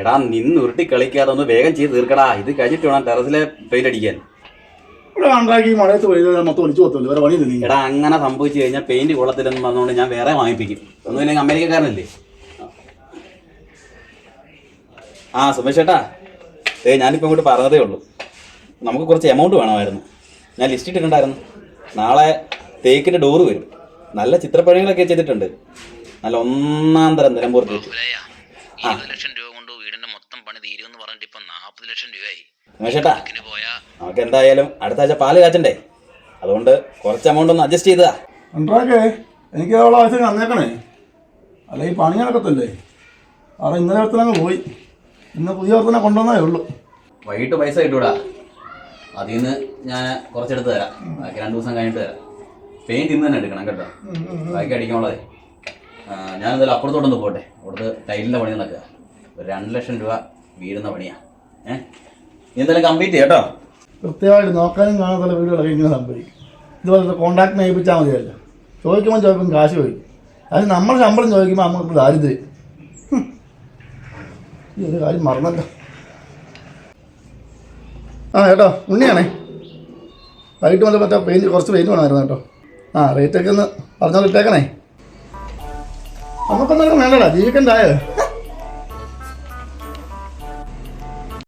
എടാ നിന്ന് ഉരുട്ടി കളിക്കാതെ ഒന്ന് വേഗം ചെയ്ത് തീർക്കടാ. ഇത് കഴിഞ്ഞിട്ട് വേണം ടെറസിലെ പെയിന്റ് അടിക്കാൻ. ഇവിടെ കണ്ടാക്കി മഴയത്ത് പോയത് മൊത്തം ഒളിച്ചു പോകത്തില്ല വേറെ പണിയില്ല നീ എടാ അങ്ങനെ സംഭവിച്ചു കഴിഞ്ഞാൽ പെയിന്റ് കൊള്ളത്തില്ലെന്ന് പറഞ്ഞുകൊണ്ട് ഞാൻ വേറെ വാങ്ങിപ്പിക്കും. ഒന്നും ഇല്ലെങ്കിൽ അമേരിക്കക്കാരനല്ലേ? ആ സുമേഷ് ചേട്ടാ ഏ ഞാനിപ്പോൾ ഇങ്ങോട്ട് പറഞ്ഞതേ ഉള്ളൂ. നമുക്ക് കുറച്ച് എമൗണ്ട് വേണമായിരുന്നു. ഞാൻ ലിസ്റ്റ് ഇട്ടിട്ടുണ്ടായിരുന്നു. നാളെ തേക്കിന്റെ ഡോറ് വരും. നല്ല ചിത്രപ്പണികളൊക്കെ ചെയ്തിട്ടുണ്ട്. നല്ല ഒന്നാം തരം നിലമ്പൂർ തേക്ക്. ഇരുപത് ലക്ഷം രൂപ പണി തീരുമെന്ന് പറഞ്ഞിട്ട് ഇപ്പൊ നാപ്പത് ലക്ഷം രൂപയായി. പോയാ നമുക്ക് എന്തായാലും അടുത്ത ആഴ്ച പാൽ കാച്ചണ്ടേ? അതുകൊണ്ട് കുറച്ച് എമൗണ്ട് ഒന്ന് അഡ്ജസ്റ്റ് ചെയ്താ ഉണ്ടാക്കേ എനിക്ക് അവളെ ആവശ്യം തന്നേക്കണേ അല്ല ഈ പണി നടക്കത്തില്ലേ? അവിടെ ഇന്നലെ ഒരുത്തനങ്ങ് പോയി. ഇന്ന് പുതിയ ഒരുത്തനെ കൊണ്ടുവന്നേ ഉള്ളൂ. വൈകിട്ട് പൈസ കിട്ടൂടാ. അതിൽ നിന്ന് ഞാൻ കുറച്ചെടുത്ത് തരാം. ബാക്കി രണ്ട് ദിവസം കഴിഞ്ഞിട്ട് തരാം. പെയിന്റ് ഇന്ന് തന്നെ എടുക്കണം കേട്ടോ. ബാക്കി അടിക്കാനുള്ളതേ. ഞാൻ എന്തായാലും അപ്പുറത്തോട്ടൊന്ന് പോട്ടെ. അവിടുത്തെ ടൈലിന്റെ പണി നടക്കുക. ഒരു രണ്ട് ലക്ഷം രൂപ വീടുന്ന പണിയാ. ഏഹ് നീ എന്തായാലും കംപ്ലീറ്റ് കേട്ടോ. കൃത്യമായിട്ട് നോക്കാനും കാണാത്തുള്ള വീടുകളൊക്കെ ഇങ്ങനെ സംഭവിക്കും. ഇതുപോലത്തെ കോണ്ടാക്ട് ഏൽപ്പിച്ചാൽ മതിയല്ലോ. ചോദിക്കുമ്പോൾ ചോദിക്കും കാശ് ചോദിക്കും. അത് നമ്മൾ ശമ്പളം ചോദിക്കുമ്പോൾ നമുക്ക് ദാരിദ്ര്യം. ഈ ഒരു കാര്യം മറന്നല്ലോ. ആ കേട്ടോ. ഉണ്ണിയാണേ. വൈകിട്ട് വന്നപ്പോൾ പറ്റാ പെയിന്റ് കുറച്ച് പെയിന്റ് വേണമായിരുന്നു കേട്ടോ. ആ റേറ്റൊക്കെ ഒന്ന് പറഞ്ഞോളിട്ടേക്കണേ നമുക്കൊന്നും വേണ്ടടാ. ജീവിക്കണ്ടായോ?